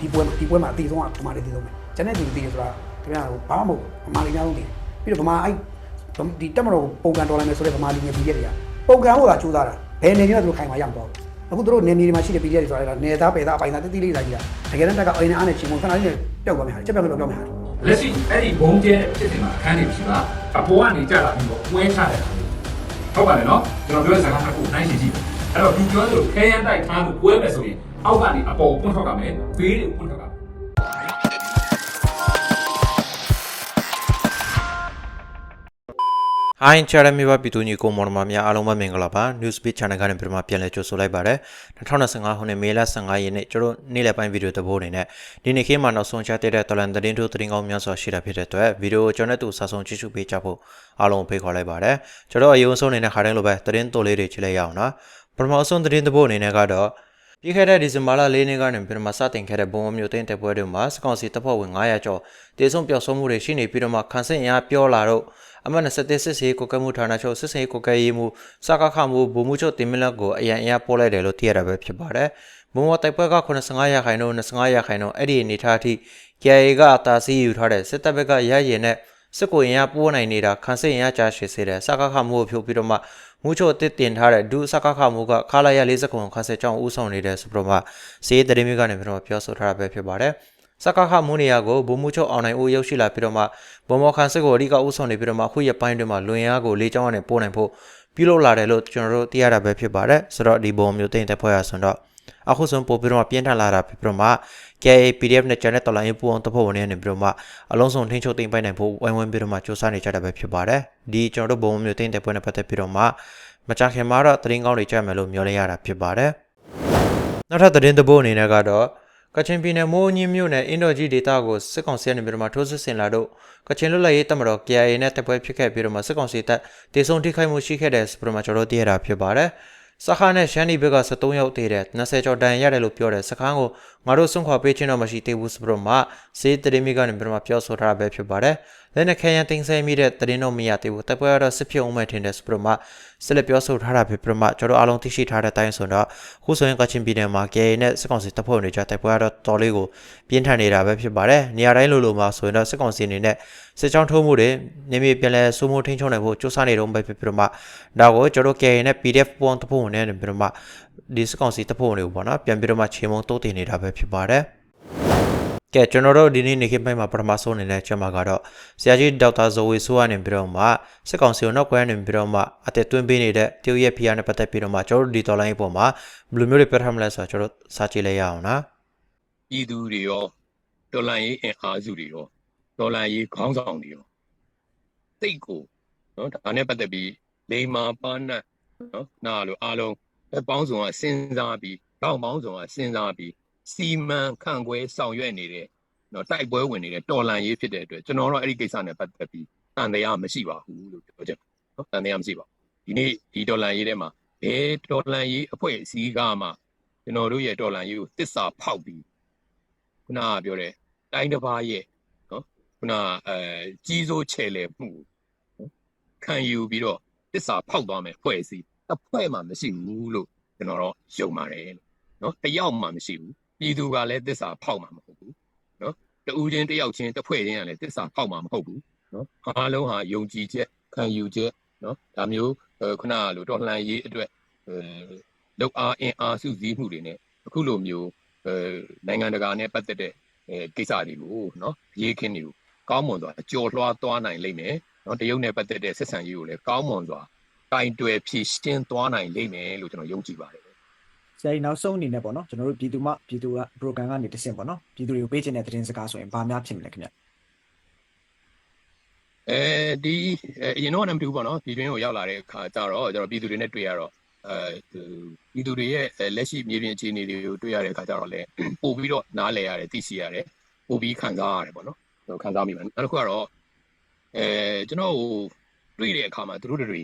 ဒီပွဲဒီပွဲမှာအတီဆုံးကဗမာတွေအတီဆုံးပဲကျန်တဲ့လူတွေဆိုတာခင်ဗျားဘာမှမဟုတ်ဗမာတွေများဆုံးတည်ပြီးတော့ဗမာအဲ့ဒီတက်မတော်ပုံကန်တော်လိုက်မယ်ဆိုတဲ့ဗမာလူငယ်ပြည်တွေကပုံကန်ဟိုကကြိုးစားတာဘယ်နေမျိုးသူတို့ခိုင်မာရမတော့အခုတို့နေမြေတွေမှာရှိတဲ့ပြည်တွေဆိုတာနေသားပေသားအပိုင်သားတိတိလေးသားကြီးတာတကယ်တမ်းတက်ကအိမ်နဲ့အားနဲ့ချင်းမခဏလေးနဲ့ပျောက်သွားမယ်ဟာချက်ပြောက်ပြောက်ပြောက်မယ်ဟာလက်ရှိအဲ့ဒီဘုံကျဲဖြစ်နေမှာအခန်းနေပြီပါအပေါ်ကနေကြာလာပြီးတော့ဝဲချတယ်ဟုတ်ပါတယ်နော်ကျွန်တော်ပြောတဲ့စကားတစ်ခုနိုင်ရှိကြည့်အဲ့တော့ဒီပြောသလိုခဲရန်တိုက်ထားလို့ပွဲမယ်ဆိုရင် အောက်ကနေအပေါ်ပွင့်ထောက်ကမယ်ဘေးတွေပွင့်ထောက်ကမယ်ဟိုင်းချာရမီဘာပီတူညီကိုမော်နမများအားလုံးပဲမင်္ဂလာပါ News Beat Channel ကနေပြန်ပြန်လဲကြိုဆိုလိုက်ပါတယ်2025ခုနှစ်မေလ15ရက်နေ့ကျွန်တော်နေ့လယ်ပိုင်းဗီဒီယိုတပိုးအနေနဲ့ဒီနေ့ခေတ်မှာနောက်ဆုံးချတဲ့တဲ့တော်လန်သတင်းတို့သတင်းကောင်းများစွာရှိတာဖြစ်တဲ့အတွက်ဗီဒီယိုကိုကျွန်တော်တို့စာဆုံးကြည့်ရှုပေးကြဖို့အားလုံးဖိတ်ခေါ်လိုက်ပါတယ်ကျွန်တော်အရင်ဆုံးအနေနဲ့ခါတိုင်းလိုပဲသတင်းတိုလေးတွေချလိုက်ရအောင်နော်ပထမဆုံးသတင်းတပိုးအနေနဲ့ကတော့ ပြီးခဲ့တဲ့ဒီဇင်ဘာလ၄ရက်နေ့ကနေပြန်မစတင်ခဲ့တဲ့ဘုံမျိုးသိန်းတက်ပွဲတွေမှာစကောင်စီတပ်ဖွဲ့ဝင်900ကျော်တေဆုံးပျောက်ဆုံးမှုတွေရှိနေပြီးတော့မှခန်းစင်ရပြောလာတော့အမှတ်21စစ်စေးကိုကဲမှုဌာနချုပ်စစ်စေးကိုကဲရေးမှုစကားခမှုဘုံမှုချုပ်တင်မလက်ကိုအရန်အရပေါ်လိုက်တယ်လို့သိရတာပဲဖြစ်ပါတယ်။ဘုံဝတိုက်ပွဲက85ရာခိုင်နှုန်း25ရာခိုင်နှုန်းအဲ့ဒီအနေထားအထိ KIA ကအသာစီးယူထားတဲ့စစ်တပ်ဘက်ကရရင်နဲ့ စစ်ကိုရင်ရပိုးနိုင်နေတာခန်းစင်ရကြာရှည်စေတဲ့စကားခမှုကိုဖြုတ်ပြီးတော့မှမူချိုတစ်တင်ထားတဲ့ဒုစကားခမှုကခလာရ40ခုခန်းစင်ကြောင်းဦးဆောင်နေတဲ့ဆိုပြီးတော့မှစေးတရင်မျိုးကနေပြီးတော့ပြောဆိုထားတာပဲဖြစ်ပါတယ်။စကားခမှုနေရာကိုဘုံမှုချုပ်အောင်နိုင်ဦးရောက်ရှိလာပြီးတော့မှဘုံမော်ခန်းစစ်ကိုအဓိကဦးဆောင်နေပြီးတော့မှအခုရပိုင်းတွေမှာလွင်ရကိုလေးချောင်းကနေပို့နိုင်ဖို့ပြုလုပ်လာတယ်လို့ကျွန်တော်တို့သိရတာပဲဖြစ်ပါတယ်ဆိုတော့ဒီဘုံမျိုးသိတဲ့ဖွဲ့ရဆိုတော့ အခုဆုံးပို့ပြီးတော့မှပြင်းထန်လာတာဖြစ်ပြီးတော့မှ KA PDF နဲ့ channel တော်လိုင်းပူအောင်တဖို့ဝင်နေပြီးတော့မှအလုံးစုံထိန်းချုပ်သိမ်းပိုက်နိုင်ဖို့ဝိုင်းဝန်းပြီးတော့မှစ조사နေကြတာပဲဖြစ်ပါတယ်ဒီကျွန်တော်တို့ဘုံမျိုးသိတဲ့ဖွဲ့နဲ့ပတ်သက်ပြီးတော့မှမကြခင်မှာတော့သတင်းကောင်းတွေကြားမယ်လို့မျှော်လင့်ရတာဖြစ်ပါတယ်နောက်ထပ်သတင်းတပုတ်အနေနဲ့ကတော့ကချင်ပြည်နယ်မိုးညင်းမြို့နယ်အင်ဒိုဂျီဒေတာကိုစစ်ကောင်စီကနေပြီးတော့မှထိုးစစ်ဆင်လာတော့ကချင်လွတ်လပ်ရေးတပ်မတော် KIA နဲ့တပ်ပွဲဖြစ်ခဲ့ပြီးတော့မှစစ်ကောင်စီတပ်တေဆုံထိခိုက်မှုရှိခဲ့တဲ့ဆိုပြီးတော့မှကျွန်တော်တို့သိရတာဖြစ်ပါတယ် စခါနဲ့ရှမ်းဒီဘက်က73ရောက်သေးတယ်20ကျော်တန်ရတယ်လို့ပြောတယ်စခန်းကိုငါတို့စွန့်ခွာပေးခြင်းတော့မရှိသေးဘူးဆိုပြီးတော့မှစေးတရင်မိကနေပြီးတော့မှပြောဆိုထားတာပဲဖြစ်ပါတယ် လက်နဲ့ခဲယံတင်ဆက်မိတဲ့တရင်တော့မရသေးဘူးတပ်ပွဲကတော့စစ်ဖြစ်အောင်မဲ့ထင်တယ်ဆိုပြီးတော့မှဆက်လက်ပြောဆိုထားတာဖြစ်ပြီးတော့မှကျွန်တော်အားလုံးသိရှိထားတဲ့အတိုင်းဆိုတော့ခုဆိုရင်ကချင်ပြည်နယ်မှာ KA နဲ့စစ်ကောင်စီတပ်ဖွဲ့ဝင်တွေကြားတပ်ပွဲကတော့တော်လေးကိုပြင်းထန်နေတာပဲဖြစ်ပါတယ်နေရာတိုင်းလိုလိုမှာဆိုရင်တော့စစ်ကောင်စီအနေနဲ့စစ်ကြောင်းထိုးမှုတွေနေမြေပြန်လဲစိုးမိုးထိန်းချုပ်နိုင်ဖို့စူးစမ်းနေတော့ပဲဖြစ်ပြီးတော့မှဒါကိုကျွန်တော် KA နဲ့ PDF ပုံတပ်ဖွဲ့ဝင်တွေနဲ့ပြီးတော့မှဒီစစ်ကောင်စီတပ်ဖွဲ့ဝင်တွေကိုပေါ့နော်ပြန်ပြီးတော့မှခြေမုံတိုးတင်နေတာပဲဖြစ်ပါတယ် ကဲကျွန်တော်တို့ဒီနေ့နေခေတ်ပိုင်းမှာပထမဆုံးအနေနဲ့ချက်မှာကတော့ဆရာကြီးဒေါက်တာဇော်ဝေဆိုးကနေပြီးတော့မှစစ်ကောင်စီကိုနောက်ကွယ်နေပြီးတော့မှအသက်သွင်းပေးနေတဲ့တရုတ်ရဲ့ဖီယာနဲ့ပတ်သက်ပြီးတော့မှကျွန်တော်တို့ဒီတော်လိုင်းအပေါ်မှာဘယ်လိုမျိုးတွေပြထားမလဲဆိုတော့ကျွန်တော်တို့စာကြည့်လိုက်ရအောင်နော်ပြည်သူတွေရောတော်လန်ရေးအင်အားစုတွေရောတော်လန်ရေးခေါင်းဆောင်တွေရောတိတ်ကိုနော်ဒါနဲ့ပတ်သက်ပြီးလိမ္မာပါနတ်နော်နားလို့အားလုံးအပေါင်းစုံကစဉ်းစားပြီးတောင်းပေါင်းစုံကစဉ်းစားပြီး စီမံခန့်ခွဲဆောင်ရွက်နေတဲ့နော်တိုက်ပွဲဝင်နေတဲ့တော်လန်ရေးဖြစ်တဲ့အတွက်ကျွန်တော်တို့အဲ့ဒီကိစ္စနဲ့ပတ်သက်ပြီးတန်တရားမရှိပါဘူးလို့ပြောချင်တယ်နော်တန်တရားမရှိပါဘူးဒီနေ့ဒီတော်လန်ရေးထဲမှာဘယ်တော်လန်ရေးအဖွဲ့အစည်းကမှကျွန်တော်တို့ရဲ့တော်လန်ရေးကိုတစ္ဆာဖောက်ပြီးခုနကပြောတဲ့တိုင်းတစ်ပါးရဲ့နော်ခုနအဲကြီးစိုးချဲလေမှုနော်ခံယူပြီးတော့တစ္ဆာဖောက်သွားမယ်ဖွဲ့စည်းတစ်ဖွဲ့မှမရှိဘူးလို့ကျွန်တော်တော့ယုံပါတယ်လို့နော်တယောက်မှမရှိဘူး ပြည်သူကလည်းတစ္ဆာဖောက်မှာမဟုတ်ဘူးနော်တဦးချင်းတယောက်ချင်းတစ်ဖွဲ့ချင်းကလည်းတစ္ဆာဖောက်မှာမဟုတ်ဘူးနော်အားလုံးဟာယုံကြည်ချက်ခံယူချက်နော်ဒါမျိုးအဲခုနကလိုတော်လှန်ရေးအတွက်အဲလောက်အားအင်အားစုစည်းမှုတွေနဲ့အခုလိုမျိုးအဲနိုင်ငံတကာနဲ့ပတ်သက်တဲ့အဲကိစ္စတွေကိုနော်ရေးခင်းတွေကိုကောင်းမွန်စွာကြော်လွှားသွားနိုင်လိမ့်မယ်နော်တရုတ်နဲ့ပတ်သက်တဲ့ဆက်ဆံရေးကိုလည်းကောင်းမွန်စွာတိုင်တွယ်ဖြည့်ရှင်းသွားနိုင်လိမ့်မယ်လို့ကျွန်တော်ယုံကြည်ပါတယ် ဆရာကြီးနောက်ဆုံးအနေနဲ့ပေါ့နော်ကျွန်တော်တို့ပြည်သူမှပြည်သူက program ကနေတဆင့်ပေါ့နော်ပြည်သူတွေကိုပေးချင်တဲ့သတင်းစကားဆိုရင်ဘာများဖြစ်မလဲခင်ဗျအဲဒီအဲအရင်တော့လည်းမတူဘူးပေါ့နော်ပြည်တွင်းကိုရောက်လာတဲ့အခါကျတော့ကျွန်တော်ပြည်သူတွေနဲ့တွေ့ရတော့အဲသူပြည်သူတွေရဲ့အဲလက်ရှိမြေပြင်အခြေအနေတွေကိုတွေ့ရတဲ့အခါကျတော့လည်းပို့ပြီးတော့နားလည်ရတယ်သိရှိရတယ်ပို့ပြီးခံစားရတယ်ပေါ့နော်ကျွန်တော်ခံစားမိပါတယ်နောက်တစ်ခုကတော့အဲကျွန်တော်ဟိုတွေ့တဲ့အခါမှာသူတို့တွေ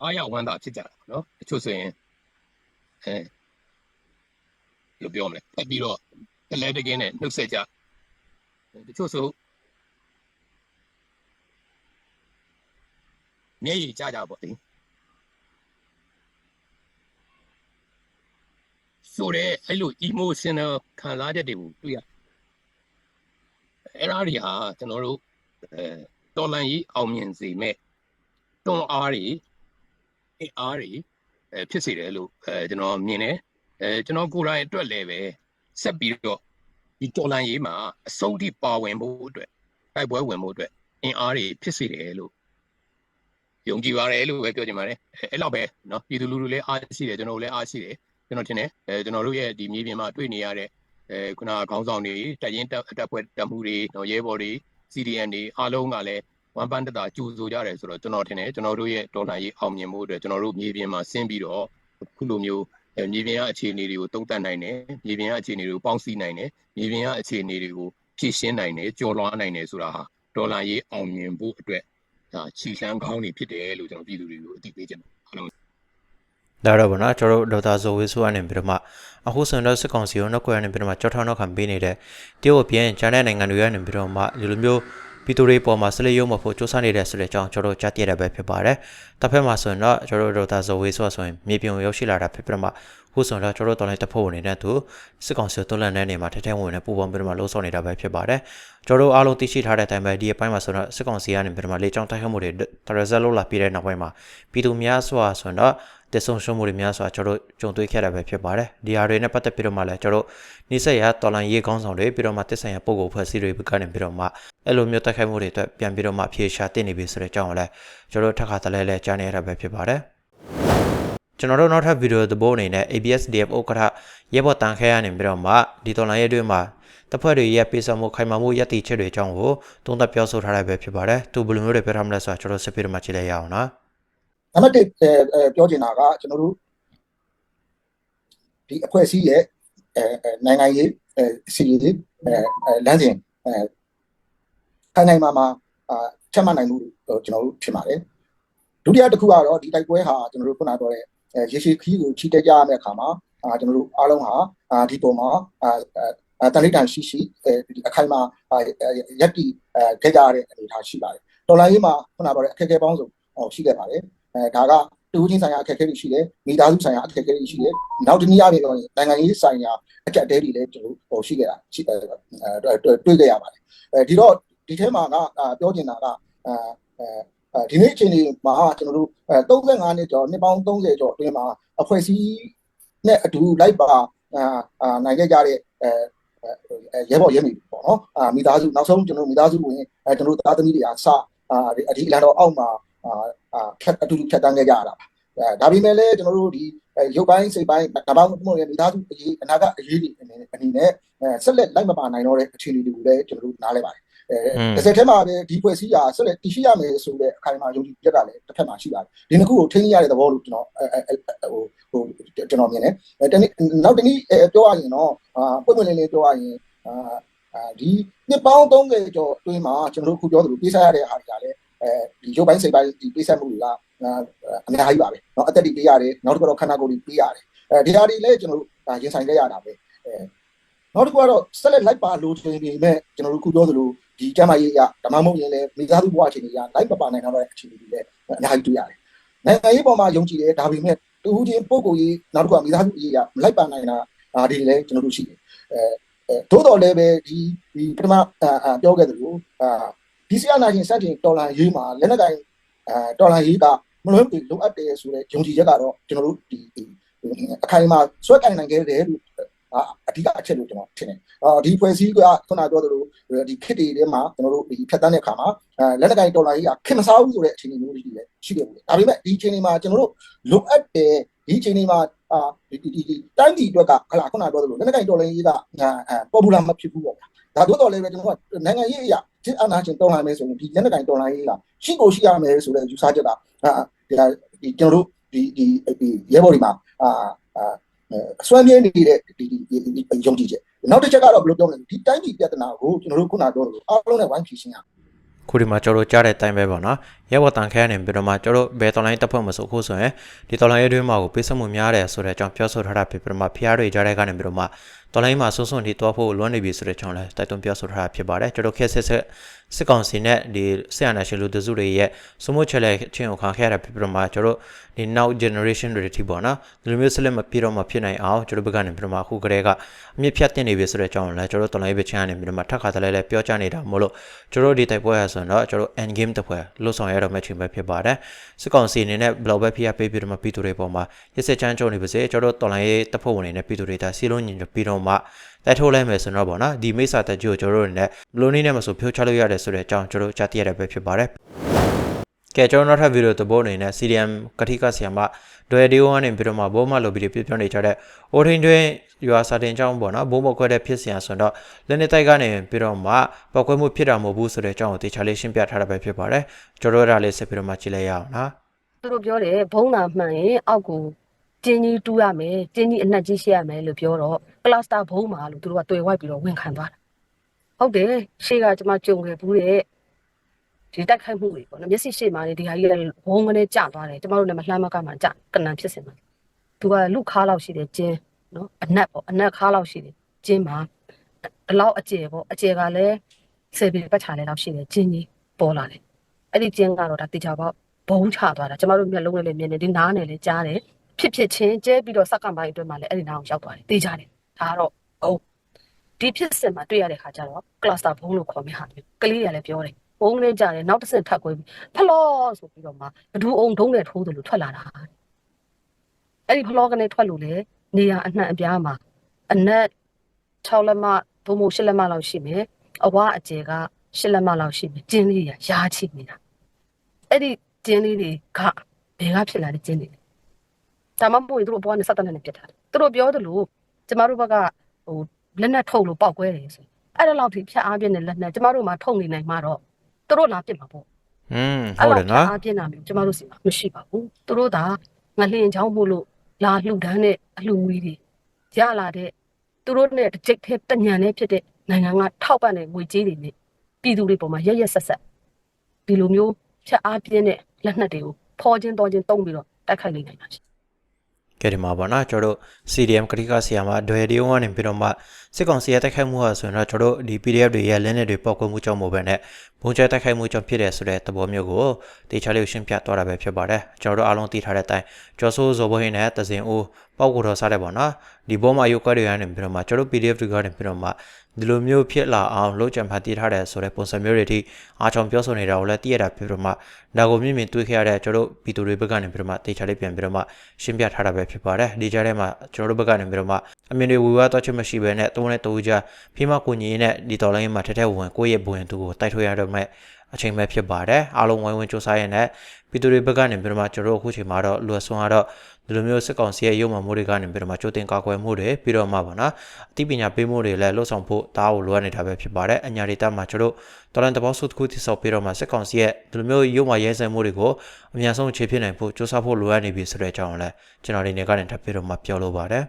အားရဝမ်းသာဖြစ်ကြတာပေါ့နော်တချို့ဆိုရင်အဲဘယ် လိုပြောမလဲတက်ပြီးတော့တလဲတကင်းနဲ့နှုတ်ဆက်ကြတချို့ဆိုမျက်ရည်ကျကြပေါ့လေစဆိုတော့အဲ့လို emotional ခံစားချက်တွေကိုတွေ့ရအဲ့ဒါတွေဟာကျွန်တော်တို့အဲတော်လန်ကြီးအောင်မြင်စေမဲ့တွန်းအားတွေအင်အားတွေအဲဖြစ်စေတယ်လို့အဲကျွန်တော်မြင်တယ် အဲကျွန်တော်ကိုယ်တိုင်အတွက်လည်းပဲဆက်ပြီးတော့ဒီတော်လန်ကြီးမှာအဆုံးထိပါဝင်ဖို့အတွက်တိုက်ပွဲဝင်ဖို့အတွက်အင်အားတွေဖြစ်စေတယ်လို့ယုံကြည်ပါတယ်လို့ပဲပြောချင်ပါတယ်အဲအဲ့လောက်ပဲเนาะပြည်သူလူထုလည်းအားရှိတယ်ကျွန်တော်တို့လည်းအားရှိတယ်ကျွန်တော်ထင်တယ်အဲကျွန်တော်တို့ရဲ့ဒီမြေပြင်မှာတွေ့နေရတဲ့အဲခုနကခေါင်းဆောင်တွေတပ်ရင်းတပ်တပ်ဖွဲ့တပ်မှုတွေเนาะရဲဘော်တွေ CDN တွေအားလုံးကလည်းဝမ်ပန်းတတာကြိုးဆိုကြတယ်ဆိုတော့ကျွန်တော်ထင်တယ်ကျွန်တော်တို့ရဲ့တော်လှန်ရေးအောင်မြင်မှုအတွက်ကျွန်တော်တို့မြေပြင်မှာဆင်းပြီးတော့ခုလိုမျိုးအဲ မြေပြင်ကအခြေအနေတွေကိုတုံ့တက်နိုင်တယ်မြေပြင်ကအခြေအနေတွေကိုပေါင်းစည်းနိုင်တယ်မြေပြင်ကအခြေအနေတွေကိုဖြည့်ရှင်းနိုင်တယ်ကြော်လွှားနိုင်တယ်ဆိုတာဟာတော်လှန်ရေးအောင်မြင်ဖို့အတွက်ဒါခြိလှမ်းကောင်းနေဖြစ်တယ်လို့ကျွန်တော်ပြည်သူတွေကိုအသိပေးချင်တယ်အားလုံးဒါတော့ဗောနော်ကျွန်တော်တို့ဒေါက်တာဇိုဝေးဆိုအနေနဲ့ပြီးတော့မှအခုဆိုရင်တော့စစ်ကောင်စီရောနောက်ကွယ်နေပြီးတော့မှကြောထောင်းနောက်ခံပေးနေတဲ့တရုတ်အပြင်ကျန်တဲ့နိုင်ငံတွေကနေပြီးတော့မှဒီလိုမျိုး ပြည်သူတွေပေါ်မှာဆလေရုံမဖို့စ조사နေတဲ့ဆိုတဲ့အကြောင်းကျွန်တော်တို့ကြားသိရတာပဲဖြစ်ပါတယ်။တစ်ဖက်မှာဆိုရင်တော့ကျွန်တော်တို့ဒေါက်တာဇိုဝေးဆိုဆိုရင်မြေပြင်ကိုရောက်ရှိလာတာဖြစ်ပြီးတော့မှခုဆိုရင်တော့ကျွန်တော်တို့တော်လိုင်းတစ်ဖို့နေတဲ့သူစစ်ကောင်စီတော်လန်တဲ့နေမှာထဲထဲဝင်နေပူပေါင်းပြီးတော့မှလှုပ်ဆောင်နေတာပဲဖြစ်ပါတယ်။ကျွန်တော်တို့အားလုံးသိရှိထားတဲ့အတိုင်းပဲဒီအပိုင်းမှာဆိုတော့စစ်ကောင်စီကနေပြီးတော့မှလေကြောင်းတိုက်ခတ်မှုတွေတရဇက်လို့လာပြီးတဲ့နောက်ပိုင်းမှာပြည်သူများစွာဆိုရင်တော့ တက်ဆုံရှုံးမှုတွေများစွာကျွန်တော်တို့ကြုံတွေ့ခဲ့တာပဲဖြစ်ပါတယ်ဒီဟာတွေနဲ့ပတ်သက်ပြီးတော့မှလည်းကျွန်တော်တို့နှိစက်ရတော်လန်ရေးကောင်းဆောင်တွေပြီးတော့မှတက်ဆိုင်ရပုံကိုဖွဲ့စည်းတွေဘက်ကနေပြီးတော့မှအဲ့လိုမျိုးတက်ခိုက်မှုတွေအတွက်ပြန်ပြီးတော့မှဖြေရှာတင်နေပြီဆိုတဲ့အကြောင်းကိုလည်းကျွန်တော်တို့ထပ်ခါတလဲလဲကြားနေရတာပဲဖြစ်ပါတယ်ကျွန်တော်တို့နောက်ထပ်ဗီဒီယိုသဘောအနေနဲ့ ABSDF ဥက္ကဋ္ဌရဲဘော်တန်ခဲရနေပြီးတော့မှဒီတော်လန်ရေးတွေမှာတပ်ဖွဲ့တွေရဲ့ပေးဆောင်မှုခိုင်မာမှုရည်တည်ချက်တွေအကြောင်းကိုသုံးသပ်ပြောဆိုထားတာပဲဖြစ်ပါတယ်သူဘယ်လိုမျိုးတွေပြောထားမလဲဆိုတာကျွန်တော်ဆက်ပြီးတော့မှကြည့်လိုက်ရအောင်နော် နံပါတ်1အဲအဲပြောချင်တာကကျွန်တော်တို့ဒီအဖွဲ့အစည်းရဲ့အဲအဲနိုင်ငံရေးအဲစီရီတွေအဲအဲလမ်းစဉ်အဲခိုင်နိုင်မှာမှာအာချက်မှတ်နိုင်မှုကိုကျွန်တော်တို့ဖြစ်ပါတယ်ဒုတိယတစ်ခုကတော့ဒီတိုက်ပွဲဟာကျွန်တော်တို့ခုနပြောတဲ့အဲရေရှည်ခီးကိုချီတက်ကြရမယ့်အခါမှာအာကျွန်တော်တို့အားလုံးဟာအာဒီပုံမှာအာအာတန်လိတန်ရှိရှိအဲဒီအခိုင်မှာအာရက်တီအဲခဲ့ကြရတဲ့အနေအထားရှိပါတယ်တော်လိုင်းရေးမှာခုနပြောတဲ့အခက်အခဲပေါင်းစုံဟောရှိခဲ့ပါတယ် အဲဒါကတူချင်းဆိုင်ရာအခက်အခဲတွေရှိတယ်မိသားစုဆိုင်ရာအခက်အခဲတွေရှိတယ်နောက်တစ်နည်းအားဖြင့်ပြောရင်နိုင်ငံရေးဆိုင်ရာအကြက်တဲတွေလည်းကျွန်တော်ဟိုရှိခဲ့တာရှိအဲတွေ့ခဲ့ရပါတယ်အဲဒီတော့ဒီထဲမှာကပြောချင်တာကအဲဒီနေ့အချိန်ဒီမှာကျွန်တော်တို့35နှစ်ကျော်နှစ်ပေါင်း30ကျော်အတွင်းမှာအဖွဲ့အစည်းနဲ့အတူလိုက်ပါအာနိုင်ခဲ့ကြတဲ့အဲရဲဘော်ရဲမိပေါ့နော်အာမိသားစုနောက်ဆုံးကျွန်တော်မိသားစုဝင်အဲကျွန်တော်သားသမီးတွေအားစအာဒီအလန်တော်အောက်မှာအာအာဖြတ်အတူတူဖြတ်တန်းခဲ့ကြရတာပါအဲဒါပေမဲ့လည်းကျွန်တော်တို့ဒီရုပ်ပိုင်းစိတ်ပိုင်းဒါပေမဲ့မို့ရမိသားစုအရေးအနာကအရေးတွေအနေနဲ့အနေနဲ့အဲဆက်လက်လိုက်မပါနိုင်တော့တဲ့အခြေအနေတွေကိုလည်းကျွန်တော်တို့နားလဲပါတယ်အဲတစ်စက်ထဲမှာပဲဒီဖွဲ့စည်းရာဆက်လက်တည်ရှိရမယ်ဆိုတဲ့အခိုင်အမာယုံကြည်ချက်ကလည်းတစ်ဖက်မှာရှိပါတယ်ဒီနှစ်ခုကိုထိန်းရတဲ့သဘောလို့ကျွန်တော်ဟိုဟိုကျွန်တော်မြင်တယ်အဲတနည်းနောက်တနည်းပြောရရင်တော့အာပွင့်ပွင့်လင်းလင်းပြောရရင်အာအာဒီနှစ်ပေါင်း30ကျော်အတွင်းမှာကျွန်တော်တို့ခုပြောသလိုပြေးစားရတဲ့အားတွေကလည်း အဲဒီရုပ်ပိုင်းစိတ်ပိုင်းဒီပေးဆက်မှုတွေကအများကြီးပါပဲเนาะအသက်တွေပေးရတယ်နောက်တစ်ခုတော့ခန္ဓာကိုယ်တွေပေးရတယ်အဲဒီဟာတွေလည်းကျွန်တော်တို့ဒါရင်ဆိုင်ခဲ့ရတာပဲအဲနောက်တစ်ခုကတော့ဆက်လက်လိုက်ပါလို့ချိန်နေမဲ့ကျွန်တော်တို့ခုပြောသလိုဒီကျမ်းမာရေးအရဓမ္မမဟုတ်ရင်လည်းမိသားစုဘဝအခြေအနေအရလိုက်မပါနိုင်တော့တဲ့အခြေအနေတွေလည်းအများကြီးတွေ့ရတယ်နိုင်ငံရေးပေါ်မှာယုံကြည်တယ်ဒါပေမဲ့တူဦးချင်းပုံကိုကြီးနောက်တစ်ခုကမိသားစုအရေးအရမလိုက်ပါနိုင်တာဒါတွေလည်းကျွန်တော်တို့ရှိတယ်အဲသို့တော်လည်းပဲဒီဒီပထမပြောခဲ့သလိုအာ ဒီစီအနာရှင်စတင်တော်လာရေးမှာလက်နက်ကိုင်အဲတော်လာရေးကမလွဲဘူးလိုအပ်တယ်ဆိုတဲ့ယုံကြည်ချက်ကတော့ကျွန်တော်တို့ဒီအခိုင်အမာဆွဲကင်နိုင်ခဲ့တယ်လို့အဓိကအချက်လို့ကျွန်တော်ထင်တယ်။အော်ဒီဖွဲ့စည်းကခုနပြောသလိုဒီခစ်တွေထဲမှာကျွန်တော်တို့ဒီဖြတ်တန်းတဲ့အခါမှာအဲလက်နက်ကိုင်တော်လာရေးကခင်မစားဘူးဆိုတဲ့အခြေအနေမျိုးတွေရှိတယ်ရှိခဲ့ဘူး။ဒါပေမဲ့ဒီအခြေအနေမှာကျွန်တော်တို့လိုအပ်တယ်ဒီအခြေအနေမှာအာဒီဒီဒီတိုင်းပြည်အတွက်ကဟလာခုနပြောသလိုလက်နက်ကိုင်တော်လိုင်းရေးကပေါ်ပူလာမဖြစ်ဘူးပေါ့ဗျာ။ ဒါတို့တော်လည်းပဲကျွန်တော်ကနိုင်ငံရေးအရာစစ်အာဏာရှင်တော်လှန်မယ်ဆိုရင်ဒီလက်နက်ကိုင်တော်လှန်ရေးကရှိကိုရှိရမယ်ဆိုတဲ့ယူဆချက်ကအာဒီကျွန်တော်တို့ဒီဒီရဲဘော်တွေမှာအာအာအစွမ်းပြင်းနေတဲ့ဒီဒီယုံကြည်ချက်နောက်တစ်ချက်ကတော့ဘယ်လိုပြောမလဲဒီတိုင်းပြည်ပြဿနာကိုကျွန်တော်တို့ခုနပြောလို့အားလုံးနဲ့ဝိုင်းဖြေရှင်းရခုဒီမှာကျွန်တော်တို့ကြားတဲ့အတိုင်းပဲပေါ့နော်ရဲဘော်တန်ခဲနေပြီးတော့မှကျွန်တော်တို့ဘယ်တော်လိုင်းတက်ဖွဲ့မဆိုခုဆိုရင်ဒီတော်လိုင်းရဲတွင်းမှာကိုပေးဆက်မှုများတယ်ဆိုတဲ့အကြောင်းပြောဆိုထားတာဖြစ်ပြီးတော့မှဖျားတွေကြားတဲ့ကနေပြီးတော့မှ တော်လိုင်းမှာဆွဆွန်ဒီတွားဖို့လွမ်းနေပြီဆိုတဲ့အကြောင်းလဲတိုက်တွန်းပြောဆိုထားတာဖြစ်ပါတယ်ကျွန်တော်ခက်ဆက်ဆက် စစ်ကောင်စီနဲ့ဒီဆရာနာရှင်လူတစုတွေရဲ့စမိုးချက်လက်ချင်းကိုခံခဲ့ရတာဖြစ်ပြီးတော့မှကျွန်တော်တို့ဒီ now generation တွေတိပေါ့နော်ဒီလိုမျိုးဆက်လက်မပြေတော့မှဖြစ်နိုင်အောင်ကျွန်တော်ဘက်ကနေပြီးတော့မှအခုကတည်းကအမြင့်ဖြတ်တင်နေပြီဆိုတဲ့အကြောင်းကိုလည်းကျွန်တော်တို့တော်လိုင်းပဲချမ်းနေပြီးတော့မှထပ်ခါတလဲလဲပြောကြနေတာမို့လို့ကျွန်တော်တို့ဒီတိုက်ပွဲရဆိုတော့ကျွန်တော် end game တစ်ပွဲလွတ်ဆောင်ရတော့မယ့်ချိန်ပဲဖြစ်ပါတယ်စစ်ကောင်စီအနေနဲ့ဘလောက်ပဲဖိအားပေးပြီးတော့မှပြည်သူတွေပေါ်မှာရစ်စစ်ချမ်းကြုံနေပါစေကျွန်တော်တို့တော်လိုင်းရေးတပ်ဖွဲ့ဝင်တွေနဲ့ပြည်သူတွေဒါစီလုံးညင်ပြီးတော့မှ တိုက်ထိုးလိုက်မယ်ဆိုတော့ဗောနော်ဒီမိစ္ဆာတက်ကြီးကိုကျွန်တော်တို့အနေနဲ့ဘလို့နည်းနဲ့မဆိုဖြိုးချလို့ရတယ်ဆိုတဲ့အကြောင်းကျွန်တော်တို့ကြားသိရတဲ့ပဲဖြစ်ပါတယ်ကဲကျွန်တော်နောက်ထပ်ဗီဒီယိုတစ်ပုဒ်အနေနဲ့ CDM ကတိကဆီယမဒွယ်ဒီယိုကနေပြီးတော့မှဘိုးမလိုဗီဒီယိုပြပြနေကြတဲ့အိုထင်းတွင်ရွာစာတင်ကြောင်းပေါ့နော်ဘိုးမခွဲတဲ့ဖြစ်စီရဆိုတော့လက်နေတိုက်ကနေပြီးတော့မှပောက်ကွဲမှုဖြစ်တာမဟုတ်ဘူးဆိုတဲ့အကြောင်းကိုတေချာလေးရှင်းပြထားတာပဲဖြစ်ပါတယ်ကျွန်တော်တို့ဒါလေးဆက်ပြီးတော့မှကြည့်လိုက်ရအောင်နော်သူတို့ပြောတယ်ဘုံနာမှန်ရင်အောက်ကို ကျင်းကြီးတူးရမယ်ကျင်းကြီးအနှက်ကြီးရှိရမယ်လို့ပြောတော့ကလစတာဘုံမှာလို့သူတို့ကတွေ့ဝိုက်ပြီးတော့ဝန်ခံသွားတာဟုတ်တယ်ရှေ့ကကျွန်မကြုံခဲ့ဘူးတဲ့ဒီတိုက်ခိုက်မှုတွေပေါ့နော်မျက်စိရှေ့မှာနေဒီဟာကြီးလည်းဘုံကနေကျသွားတယ်ကျွန်တော်တို့လည်းမလှမ်းမကမှကျကနန်ဖြစ်စင်မှာသူကလူခါလောက်ရှိတယ်ကျင်းနော်အနက်ပေါ့အနက်ခါလောက်ရှိတယ်ကျင်းမှာဒီလောက်အကျယ်ပေါ့အကျယ်ကလည်းဆယ်ပေပတ်ချာလဲလောက်ရှိတယ်ကျင်းကြီးပေါ်လာတယ်အဲ့ဒီကျင်းကတော့ဒါတေချာပေါ့ဘုံချသွားတာကျမတို့မျက်လုံးနဲ့လည်းမြင်နေဒီနားနဲ့လည်းကြားတယ် ဖြစ်ဖြစ်ချင်းကျဲပြီးတော့စက္ကန့်ပိုင်းအတွင်းမှာလည်းအဲ့ဒီနားကိုရောက်သွားတယ်တေးကြတယ်ဒါကတော့ဘုံဒီဖြစ်စဉ်မှာတွေ့ရတဲ့ခါကျတော့ cluster ဘုံလို့ခေါ်မယ့်ဟာမျိုးကလေးတွေကလည်းပြောတယ်ဘုံနဲ့ကြားတယ်နောက်တစ်ဆင့်ထပ်ကွေးပြီးဖလောဆိုပြီးတော့မှဘဒူအောင်ဒုံးနဲ့ထိုးတယ်လို့ထွက်လာတာအဲ့ဒီဖလောကနေထွက်လို့လေနေရအနှံ့အပြားမှာအနက်6လက်မဘုံမို့10လက်မလောက်ရှိမယ်အဝါအကျယ်က10လက်မလောက်ရှိမယ်ကျင်းလေးရရာချိနေတာအဲ့ဒီကျင်းလေးတွေကဘယ်ကဖြစ်လာတဲ့ကျင်းတွေလဲ ဒါမှမဟုတ်ရင်သူတို့ဘွားနဲ့စက်တနက်နဲ့ပြစ်ထားတယ်သူတို့ပြောသလိုကျမတို့ဘက်ကဟိုလက်နဲ့ထုတ်လို့ပောက်ကွဲတယ်ဆိုအဲ့ဒါလောက်ထိဖြတ်အားပြင်းတဲ့လက်နဲ့ကျမတို့မှထုတ်နေနိုင်မှတော့သူတို့လာပြစ်မှာပေါ့อืมဟုတ်တယ်နော်အားပြင်းတာမျိုးကျမတို့စီမှာမရှိပါဘူးသူတို့ဒါငလျင်ချောင်းမို့လို့လာလှူဒန်းတဲ့အလှူငွေတွေရလာတဲ့သူတို့နဲ့တစ်ကြိတ်ထဲတညံနဲ့ဖြစ်တဲ့နိုင်ငံကထောက်ပံ့တဲ့ငွေကြေးတွေနဲ့ပြည်သူတွေပေါ်မှာရရက်ဆက်ဆက်ဒီလိုမျိုးဖြတ်အားပြင်းတဲ့လက်နက်တွေကိုဖော်ချင်းတော်ချင်းတုံးပြီးတော့တိုက်ခိုက်နေနိုင်တာရှိ ကဲဒီမှာပေါ့နော်ကျွန်တော်တို့ CDM ကတိကဆီယာမှာဒွယ်ဒီယိုကနေပြီးတော့မှစစ်ကောင်စီရဲ့တိုက်ခိုက်မှုဟာဆိုရင်တော့ကျွန်တော်တို့ဒီ PDF တွေရဲ့လင်းနေတွေပောက်ကွဲမှုကြောင့်မို့ပဲနဲ့ဘုံကျဲတိုက်ခိုက်မှုကြောင့်ဖြစ်တဲ့ဆိုတဲ့သဘောမျိုးကိုတေချာလေးကိုရှင်းပြသွားတာပဲဖြစ်ပါတယ်ကျွန်တော်တို့အားလုံးသိထားတဲ့အတိုင်းကျော်စိုးဇော်ဘဟင်းနဲ့တစင်ဦးပောက်ကိုတော်စားတဲ့ပေါ့နော်ဒီဘောမှာယုတ်ကွက်တွေကနေပြီးတော့မှကျွန်တော်တို့ PDF တွေကနေပြီးတော့မှ ဒီလိုမျိုးဖြစ်လာအောင်လုပ်ကြံဖန်တီးထားတဲ့ဆိုတဲ့ပုံစံမျိုးတွေအထိအားချောင်ပြောဆိုနေတာကိုလည်းသိရတာဖြစ်ပြီးတော့မှဒါကိုမြင်မြင်တွေ့ခဲ့ရတဲ့ကျွန်တော်တို့ဗီဒီယိုတွေဘက်ကနေပြီးတော့မှတေချာလေးပြန်ပြီးတော့မှရှင်းပြထားတာပဲဖြစ်ပါတယ်ဒီကြားထဲမှာကျွန်တော်တို့ဘက်ကနေပြီးတော့မှအမြင်တွေဝေဝါးတော့ချက်မရှိဘဲနဲ့တုံးနဲ့တူကြဖိမကိုညီနဲ့ဒီတော်လိုင်းမှာထက်ထက်ဝင်ကိုယ့်ရဲ့ဘဝင်သူကိုတိုက်ထွေရတော့မဲ့အချိန်ပဲဖြစ်ပါတယ်အားလုံးဝိုင်းဝန်းစူးစမ်းရတဲ့ပြည်သူတွေဘက်ကနေပြီးတော့မှကျွန်တော်တို့အခုချိန်မှာတော့လူအဆွမ်းကတော့ ဒီလိုမျိုးစစ်ကောင်စီရဲ့ရုံမှမိုးတွေကနေပြီးတော့မှကြိုတင်ကာကွယ်မှုတွေပြီးတော့မှပါနော်အသိပညာပေးမှုတွေလည်းလှုပ်ဆောင်ဖို့တားဖို့လိုအပ်နေတာပဲဖြစ်ပါတယ်အညာဒေတာမှာကျွန်တော်တို့တော်လန်တဘောစုတစ်ခုတိစောက်ပြီးတော့မှစစ်ကောင်စီရဲ့ဒီလိုမျိုးရုံမှရဲစဲမှုတွေကိုအများဆုံးခြေဖြစ်နိုင်ဖို့စူးစမ်းဖို့လိုအပ်နေပြီဆိုတဲ့အကြောင်းကိုလည်းကျွန်တော်ဒီနေ့ကနေထပ်ပြီးတော့မှပြောလိုပါတယ်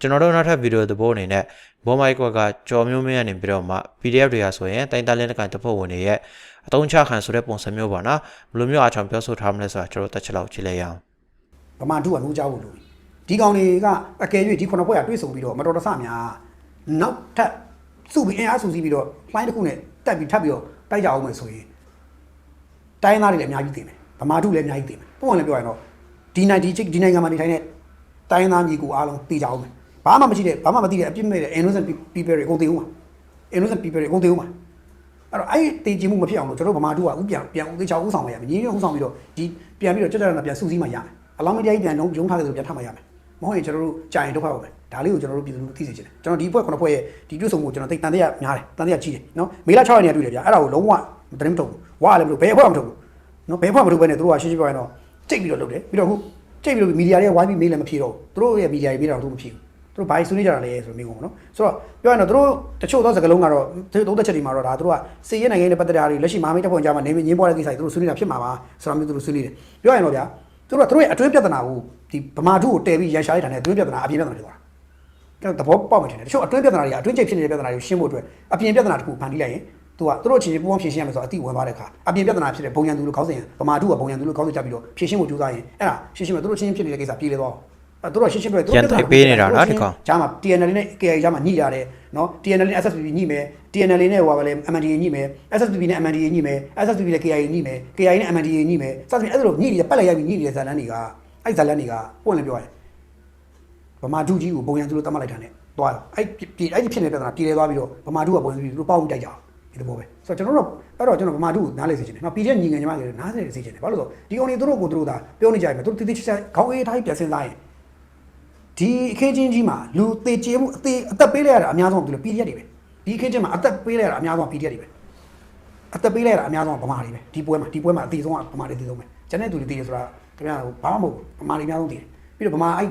ကျွန်တော်တို့နောက်ထပ်ဗီဒီယိုသဘောအနေနဲ့ဘောမိုက်ကွက်ကကြော်မျိုးမင်းကနေပြီးတော့မှ PDF တွေဟာဆိုရင်တိုင်းတလင်းတကန်တပ်ဖွဲ့ဝင်တွေရဲ့အတုံးချခံဆိုတဲ့ပုံစံမျိုးပါနော်ဘယ်လိုမျိုးအားချောင်ပြောဆိုထားမလဲဆိုတာကျွန်တော်တက်ချက်လောက်ကြည့်လိုက်ရအောင် ဗမာတို့ကနိုးကြဖို့လို့ဒီကောင်တွေကအကယ်၍ဒီခုနှစ်ဖွဲ့ကတွေးဆုံပြီးတော့မတော်တဆများနောက်ထပ်စုပြီးအင်အားစုစည်းပြီးတော့လှိုင်းတစ်ခုနဲ့တက်ပြီးထပ်ပြီးတော့တိုက်ကြအောင်မယ်ဆိုရင်တိုင်းသားတွေလည်းအများကြီးသိမယ်ဗမာတို့လည်းအများကြီးသိမယ်ပုံမှန်လည်းပြောရရင်တော့ဒီနိုင်ဒီဒီနိုင်ငံမှာနေထိုင်တဲ့တိုင်းသားညီကိုအားလုံးသိကြအောင်မယ်ဘာမှမရှိတဲ့ဘာမှမသိတဲ့အပြစ်မဲ့တဲ့ innocent people တွေအကုန်သိဦးမှာ innocent people တွေအကုန်သိဦးမှာအဲ့တော့အဲ့ဒီတည်ကြည်မှုမဖြစ်အောင်လို့ကျွန်တော်ဗမာတို့ကဥပြန်ပြန်ဦးသေးချောက်ဥဆောင်မရမယ်ညီညွတ်ဥဆောင်ပြီးတော့ဒီပြန်ပြီးတော့ကြက်ကြက်နာပြန်စုစည်းမှရမယ် အလောင်းမတရားကြီးပြန်လုံးယုံထားတယ်ဆိုပြန်ထပ်မှရမယ်မဟုတ်ရင်ကျွန်တော်တို့ကြာရင်ဒုက္ခပါပဲဒါလေးကိုကျွန်တော်တို့ပြည်သူလူထုသိစေချင်တယ်ကျွန်တော်ဒီဘက်ခုနှစ်ဘက်ရဲ့ဒီတွေ့ဆုံမှုကျွန်တော်သိတန်တရားများတယ်တန်တရားကြီးတယ်နော်မေလ6ရက်နေ့ကတွေ့တယ်ဗျအဲ့ဒါကိုလုံးဝတရင်မထုတ်ဘူးဝါလည်းမထုတ်ဘယ်အဖွဲ့မှမထုတ်ဘူးနော်ဘယ်အဖွဲ့မှမထုတ်ဘဲနဲ့တို့ကရှင်းရှင်းပြောရင်တော့ကြိတ်ပြီးတော့လုပ်တယ်ပြီးတော့ခုကြိတ်ပြီးတော့မီဒီယာတွေကဝိုင်းပြီးမေးလည်းမဖြေတော့ဘူးတို့ရဲ့မီဒီယာတွေမေးတာတော့သူမဖြေဘူးတို့ဘာဆွေးနွေးကြတာလဲဆိုတော့မေးကုန်ပေါ့နော်ဆိုတော့ပြောရရင်တော့တို့တချို့သောစကားလုံးကတော့သုံးသက်ချက်တွေမှာတော့ဒါတို့ကစီရဲနိုင်ငံနဲ့ပတ်သက်တာတွေလက်ရှိမဟာမိတ်တပ်ဖွဲ့ကြားမှာနေငင်းပွားတဲ့ကိစ္စတွေတို့ဆွေးနွေးတာဖြစ်မှာပါဆိုတာမျိုးတို့ဆွေးနွေးတယ်ပြောရရင်တော့ဗျာ တို့ကတို့ရဲ့အတွင်းပြဿနာကိုဒီဗမာတို့ကိုတည်ပြီးရန်ရှာလိုက်တာနဲ့အတွင်းပြဿနာအပြင်ပြဿနာဖြစ်သွားတာကျွန်တော်သဘောပေါက်မှထင်တယ်တချို့အတွင်းပြဿနာတွေကအတွင်းကျိတ်ဖြစ်နေတဲ့ပြဿနာတွေကိုရှင်းဖို့အတွက်အပြင်ပြဿနာတစ်ခုဖန်တီးလိုက်ရင်သူကတို့အချင်းချင်းပူးပေါင်းဖြေရှင်းရမယ်ဆိုတော့အတိဝင်သွားတဲ့အခါအပြင်ပြဿနာဖြစ်တဲ့ဘုံရန်သူလို့ခေါင်းစဉ်ဗမာတို့ကဘုံရန်သူလို့ခေါင်းစဉ်ကြပြီးတော့ဖြေရှင်းဖို့ကြိုးစားရင်အဲ့ဒါရှင်းရှင်းမယ်တို့ချင်းချင်းဖြစ်နေတဲ့ကိစ္စပြေးလေသွားအဲ သူတို့ရှင်းရှင်းပြောရန်တိုက်ပေးနေတာနော်ဒီကောင်ဂျာမှာ TNL နဲ့ KI ဂျာမှာညှိရတယ်နော် TNL နဲ့ SSPP ညှိမယ် TNL နဲ့ဟိုပါလေ MNDA ညှိမယ် SSPP နဲ့ MNDA ညှိမယ် SSPP နဲ့ KI ညှိမယ် KI နဲ့ MNDA ညှိမယ်စသဖြင့်အဲ့လိုညှိနေပတ်လိုက်ရိုက်ပြီးညှိနေတဲ့ဇာတ်လန်းတွေကအဲ့ဇာတ်လန်းတွေကပွင့်လင်းပြောရတယ်ဗမာဒုကြီးကိုပုံရံသူတို့တတ်မှတ်လိုက်တာနဲ့တွားတော့အဲ့ဒီအဲ့ဒီဖြစ်နေတဲ့ပြဿနာပြည်လဲသွားပြီးတော့ဗမာဒုကပုံစံပြီးသူတို့ပေါက်ပြီးတိုက်ကြအောင်ဒီလိုပဲဆိုတော့ကျွန်တော်တို့အဲ့တော့ကျွန်တော်ဗမာဒုကိုနားလေစေချင်တယ်နော် PDF ညီငယ်ညီမတွေနားလေစေချင်တယ်ဘာလို့လဲဆိုတော့ဒီကောင်တွေသူတို့ကိုသူတို့သာပြောနေကြတယ်သူတို့တိတိကျကျခေါင်းအေးထားပြီးပြန်စင်းစားရင် ဒီအခင်းချင်းကြီးမှာလူသေကျေမှုအသေးအသက်ပေးလိုက်ရတာအများဆုံးကဒီလို PDF တွေပဲဒီအခင်းချင်းမှာအသက်ပေးလိုက်ရတာအများဆုံးက PDF တွေပဲအသက်ပေးလိုက်ရတာအများဆုံးကဗမာတွေပဲဒီပွဲမှာဒီပွဲမှာအသေးဆုံးကဗမာတွေအသေးဆုံးပဲကျန်တဲ့သူတွေသိရဆိုတာခင်ဗျားဘာမှမဟုတ်ဘူးဗမာတွေအများဆုံးသိတယ်ပြီးတော့ဗမာအဲ့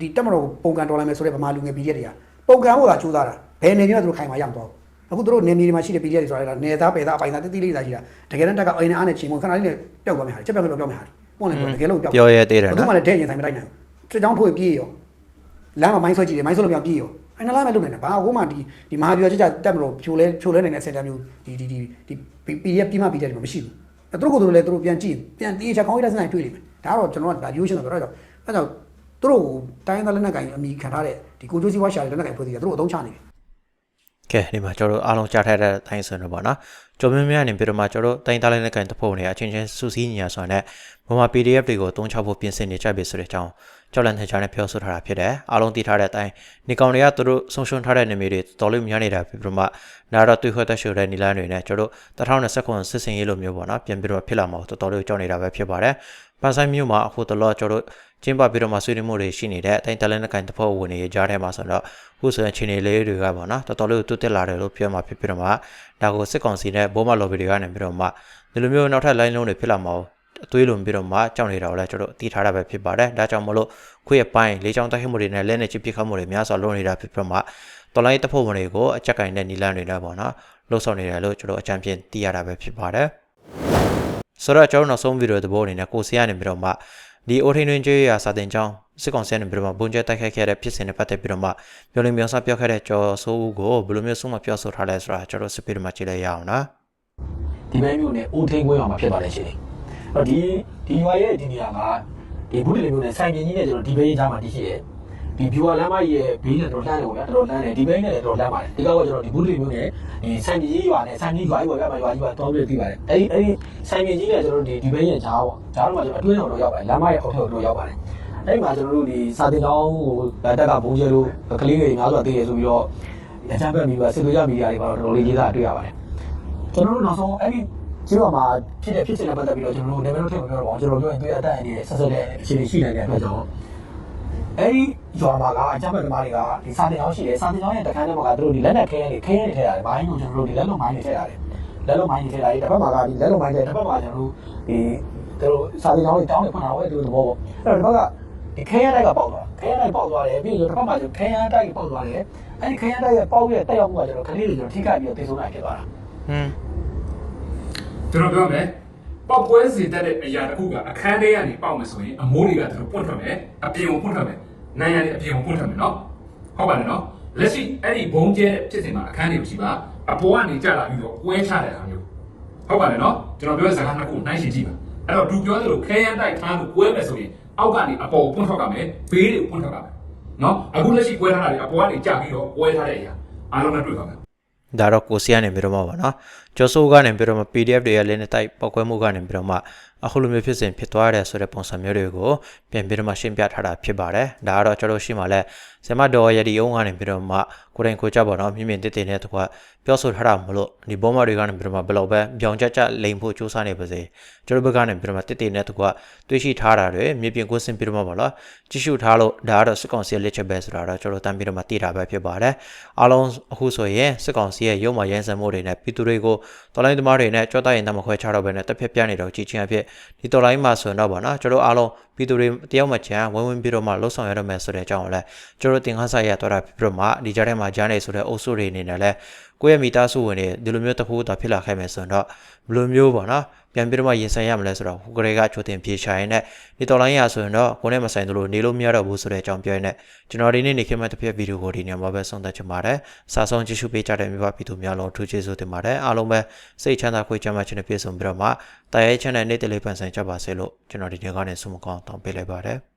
ဒီတက်မတော်ကိုပုံကန်တော်လိုက်မယ်ဆိုတဲ့ဗမာလူငယ် PDF တွေကပုံကန်ဖို့သာကြိုးစားတာဘယ်နေမျိုးသူတို့ခိုင်မာရမသွားဘူးအခုသူတို့နေမြေတွေမှာရှိတဲ့ PDF တွေဆိုတာလေနေသားပေသားအပိုင်သားတိတိလေးသားရှိတာတကယ်တမ်းတက်ကအိမ်နဲ့အားနဲ့ချိန်မခဏလေးနဲ့ပျောက်သွားမယ်ဟာချက်ပျောက်လို့ပျောက်မယ်ဟာပေါ့လေတကယ်လို့ပျောက်ပြောရဲသေးတယ်ဘယ်သူနော်မှလည်းတဲ့ရင်ဆိုင်မလိုက်နိုင်ဘူး စစ်ကြောင်းထိုးပြေးရောလမ်းမှာမိုင်းဆွဲကြည့်တယ်မိုင်းဆွဲလို့ပြောင်းပြေးရောအဲ့နလားမဲ့လုပ်နေတယ်ဘာဟိုမှဒီဒီမဟာပြောကြကြတက်မလို့ဖြိုလဲဖြိုလဲနေတဲ့စင်တာမျိုးဒီဒီဒီဒီ PDF ပြီးမှပြီးတယ်ဒီမှာမရှိဘူးအဲ့သူတို့ကိုယ်တို့လည်းသူတို့ပြန်ကြည့်ပြန်တေးချောင်းရတဲ့စနိုင်တွေ့နေမယ်ဒါတော့ကျွန်တော်ကဒါရိုးရှင်းတော့တော့အဲ့တော့သူတို့ကိုတိုင်းသားလက်နက်ကင်အမိခံထားတဲ့ဒီကိုကျိုးစီဝါရှာတဲ့လက်နက်ကင်ဖွဲ့စည်းတာသူတို့အသုံးချနေတယ်ကဲဒီမှာကျွန်တော်တို့အားလုံးကြားထားတဲ့အတိုင်းဆိုတော့ပေါ့နော် ကျော်မင်းများနေပြီးတော့မှကျွန်တော်တို့တိုင်းသားလေးနဲ့ကန်တဖို့နေအချင်းချင်းစူးစီးညီရဆိုတဲ့ဘမ PDF တွေကိုတုံးချဖို့ပြင်ဆင်နေကြပြီဆိုတဲ့အကြောင်းကြောက်လန့်တဲ့ကြားနဲ့ပြောဆိုထားတာဖြစ်တယ်အားလုံးသိထားတဲ့အတိုင်းနေကောင်တွေကသူတို့ဆုံးရှုံးထားတဲ့နေမြေတွေတော်လို့များနေတာပြီးတော့မှနာတော့တွေ့ခွက်သက်ရှိုတဲ့နီလာတွေနဲ့ကျွန်တော်တို့2029စစ်စင်ရေးလိုမျိုးပေါ့နော်ပြန်ပြီးတော့ဖြစ်လာမှာတော်တော်လေးကြောက်နေတာပဲဖြစ်ပါတယ် ပန်းဆိုင်မြို့မှာအခုတလောကျွန်တော်တို့ကျင်းပပြီးတော့မှဆွေးနွေးမှုတွေရှိနေတဲ့အတိုင်းတလဲနဲ့ကန်တဖို့ဝင်နေကြတဲ့မှာဆိုတော့ခုဆိုရင်ခြေနေလေးတွေကပေါ့နော်တော်တော်လေးတွတ်တက်လာတယ်လို့ပြောမှဖြစ်ပြီးတော့မှဒါကိုစစ်ကောင်စီနဲ့ဘိုးမလော်ဘီတွေကနေပြီးတော့မှဒီလိုမျိုးနောက်ထပ် line လုံးတွေဖြစ်လာမှာအသွေးလုံးပြီးတော့မှကြောက်နေတာကိုလည်းကျွန်တော်တို့သိထားတာပဲဖြစ်ပါတယ်ဒါကြောင့်မလို့ခွေးပိုင်းလေးချောင်းတိုက်ခတ်မှုတွေနဲ့လက်နဲ့ချစ်ပစ်ခတ်မှုတွေများစွာလုပ်နေတာဖြစ်ပြီးတော့မှတော်လိုင်းတပ်ဖို့ဝင်တွေကိုအကြက်ကင်တဲ့နီလန်တွေနဲ့ပေါ့နော်လှုပ်ဆောင်နေတယ်လို့ကျွန်တော်အကြံပြသိရတာပဲဖြစ်ပါတယ် ဆိုတော့ကျွန်တော်နောက်ဆုံးဗီဒီယိုသဘောအနေနဲ့ကိုစီကနေပြီးတော့မှဒီအိုထင်းတွင်ကျွေးရစာတင်ကြောင်းစစ်ကောင်စီကနေပြီးတော့မှဘုံကျဲတိုက်ခိုက်ခဲ့တဲ့ဖြစ်စဉ်နဲ့ပတ်သက်ပြီးတော့မှပြောလင်းပြောစပြောခဲ့တဲ့ကျော်ဆိုးဦးကိုဘယ်လိုမျိုးဆုံးမပြောဆိုထားလဲဆိုတာကျွန်တော်စစ်ပြီးတော့မှကြည့်လိုက်ရအောင်နော်ဒီဘဲမျိုးနဲ့အိုးထိန်ခွဲအောင်မှာဖြစ်သွားတဲ့ရှင်အဲ့တော့ဒီဒီရွာရဲ့ဒီနေရာကဒီဘူးတလေမျိုးနဲ့ဆိုင်ပြင်းကြီးနဲ့ကျွန်တော်ဒီဘဲရေးသားမှာတည်ရှိရဲ့ ဒီဘီဝါလမ်းမကြီးရဲ့ဘေးနဲ့တော့လှမ်းတယ်ပေါ့ဗျာတော်တော်လှမ်းတယ်ဒီဘဲနဲ့လည်းတော်တော်လှမ်းပါတယ်ဒီကောက်ကကျွန်တော်ဒီဘူးတလေမျိုးနဲ့ဒီဆိုင်ပြင်းကြီးရွာနဲ့ဆိုင်ကြီးရွာကြီးပေါ့ဗျာရွာကြီးပါတောင်းပြပြီးပါတယ်အဲ့ဒီအဲ့ဒီဆိုင်ပြင်းကြီးနဲ့ကျွန်တော်တို့ဒီဒီဘဲရဲ့ဂျားပေါ့ဂျားတော့ကျွန်တော်အတွင်းတော်တော့ရောက်ပါတယ်လမ်းမရဲ့အောက်ထပ်တော့ရောက်ပါတယ်အဲ့ဒီမှာကျွန်တော်တို့ဒီစာတင်တောင်းကိုတက်ကဘုံကျဲလို့ကလေးတွေများစွာသိရဆိုပြီးတော့အကြမ်းဖက်မိပါစစ်သွေးရမီဒီယာတွေပါတော့တော်တော်လေးရေးသားတွေ့ရပါတယ်ကျွန်တော်တို့နောက်ဆုံးအဲ့ဒီကျေးရွာမှာဖြစ်တဲ့ဖြစ်စဉ်နဲ့ပတ်သက်ပြီးတော့ကျွန်တော်တို့ level ထိပ်မပြောတော့ဘူးကျွန်တော်ပြောရင်တွေ့အတတ်အနေတဲ့ဆက်ဆက်တဲ့အခြေအနေရှိနိုင်တဲ့အတွက်ကြောင့် အဲ့ဒီရွာမှာကအကြမ်းဖက်သမားတွေကဒီစာတင်အောင်ရှိတယ်စာတင်အောင်ရဲ့တခန်းထဲမှာကသူတို့ဒီလက်နဲ့ခဲရနေခဲရနေထည့်ရတယ်ဘိုင်းကိုကျွန်တော်တို့ဒီလက်လုံးဘိုင်းတွေထည့်ရတယ်လက်လုံးဘိုင်းတွေထည့်ရတယ်တစ်ဖက်မှာကဒီလက်လုံးဘိုင်းတွေတစ်ဖက်မှာကျွန်တော်တို့ဒီသူတို့စာတင်အောင်တွေတောင်းနေဖွင့်တာပဲသူတို့သဘောပေါ့အဲ့တော့ဒီဘက်ကဒီခဲရတိုက်ကပေါက်သွားခဲရတိုက်ပေါက်သွားတယ်ပြီးတော့တစ်ဖက်မှာကျခဲရတိုက်ပေါက်သွားတယ်အဲ့ဒီခဲရတိုက်ရဲ့ပေါက်ရဲ့တက်ရောက်မှုကကျွန်တော်ခလေးတွေကျွန်တော်ထိခိုက်ပြီးတော့သေဆုံးနိုင်ဖြစ်သွားတာဟွန်းကျွန်တော်ပြောမယ်ပောက်ပွဲစီတက်တဲ့အရာတစ်ခုကအခန်းထဲကနေပေါက်မယ်ဆိုရင်အမိုးတွေကသူတို့ပွင့်ထွက်မယ်အပြင်ကိုပွင့်ထွက်မယ် နိုင်ရည်အပြင်ကိုပွင့်ထွက်မယ်နော်ဟုတ်ပါတယ်နော်လက်ရှိအဲ့ဒီဘုံကျဲဖြစ်စဉ်မှာအခန်းတွေမရှိပါအပေါ်ကနေကြလာပြီးတော့ပွဲချတဲ့အခါမျိုးဟုတ်ပါတယ်နော်ကျွန်တော်ပြောတဲ့စကားနှစ်ခုနှိုင်းရှင်းကြည့်ပါအဲ့တော့သူပြောသလိုခဲရန်တိုက်ထားလို့ပွဲမယ်ဆိုရင်အောက်ကနေအပေါ်ကိုပွင့်ထွက်ကမယ်ဘေးတွေကိုပွင့်ထွက်ကမယ်နော်အခုလက်ရှိပွဲထားတာတွေအပေါ်ကနေကြပြီးတော့ပွဲထားတဲ့အရာအားလုံးနဲ့တွေ့ပါမယ်ဒါတော့ကိုစီကနေပြီးတော့မှပါနော် ကျော်စိုးကနေပြီးတော့မှ PDF တွေရဲ့လင်းနဲ့တိုက်ပောက်ကွဲမှုကနေပြီးတော့မှအခုလိုမျိုးဖြစ်စဉ်ဖြစ်သွားရတယ်ဆိုတဲ့ပုံစံမျိုးတွေကိုပြန်ပြီးတော့မှရှင်းပြထားတာဖြစ်ပါတယ်ဒါကတော့ကျွန်တော်ရှိမှလဲဆမတော်ရဒီယုံကနေပြီးတော့မှကိုယ်တိုင်ကိုကြပါတော့မြင့်မြင့်တက်တက်နဲ့တကွပြောဆိုထားတာမလို့ဒီဘောမတွေကနေပြီးတော့မှဘယ်လောက်ပဲပြောင်ကြကြလိန်ဖို့စူးစမ်းနေပါစေကျွန်တော်ဘက်ကနေပြီးတော့မှတက်တက်နဲ့တကွတွေးရှိထားတာတွေမြေပြင်ကိုဆင်ပြီးတော့မှပါလားကြည့်ရှုထားလို့ဒါကတော့စစ်ကောင်စီရဲ့လက်ချက်ပဲဆိုတာတော့ကျွန်တော်တမ်းပြီးတော့မှသိတာပဲဖြစ်ပါတယ်အားလုံးအခုဆိုရင်စစ်ကောင်စီရဲ့ရုံမာရဲစံမှုတွေနဲ့ပြည်သူတွေကိုတော်လိုင်းသမားတွေနဲ့ကြောက်တိုက်ရင်တမခွဲချတော့ပဲနဲ့တက်ဖြက်ပြနေတော့ကြည်ချင်းအဖြစ်ဒီတော်လိုင်းမှာဆိုတော့ဗောနော်ကျွန်တော်အားလုံးပြည်သူတွေတယောက်မှချမ်းဝင်းဝင်းပြီးတော့မှလှုပ်ဆောင်ရရမယ်ဆိုတဲ့အကြောင်းကိုလည်းကျွန်တော်တင်ခါဆိုင်ရတော့တာပြီးတော့မှဒီကြားထဲမှာဂျားနေဆိုတဲ့အုပ်စုတွေအနေနဲ့လည်းကိုယ့်ရဲ့မိသားစုဝင်တွေဒီလိုမျိုးတစ်ခုတာဖြစ်လာခဲ့မယ်ဆိုတော့ဘယ်လိုမျိုးဗောနော် ပြန်ပြီးတော့မှရင်ဆိုင်ရမလဲဆိုတော့ဟိုကလေးကချိုတင်ပြေချရင်နဲ့ဒီတော်လိုင်းရဆိုရင်တော့ကိုယ်နဲ့မဆိုင်သလိုနေလို့မရတော့ဘူးဆိုတဲ့အကြောင်းပြောရင်းနဲ့ကျွန်တော်ဒီနေ့နေခင်မဲ့တစ်ပြက်ဗီဒီယိုကိုဒီနေရာမှာပဲဆုံးသက်ချင်ပါတယ်စာဆုံးကြည့်ရှုပေးကြတဲ့မိဘပြည်သူများလုံးထူးကျေးဇူးတင်ပါတယ်အားလုံးပဲစိတ်ချမ်းသာခွေးချမ်းသာခြင်းနဲ့ပြည့်စုံပြီးတော့မှတာရဲချမ်းတဲ့နေ့တလေးပန်ဆိုင်ကြပါစေလို့ကျွန်တော်ဒီနေ့ကနေဆုမကောင်းတောင်းပေးလိုက်ပါတယ်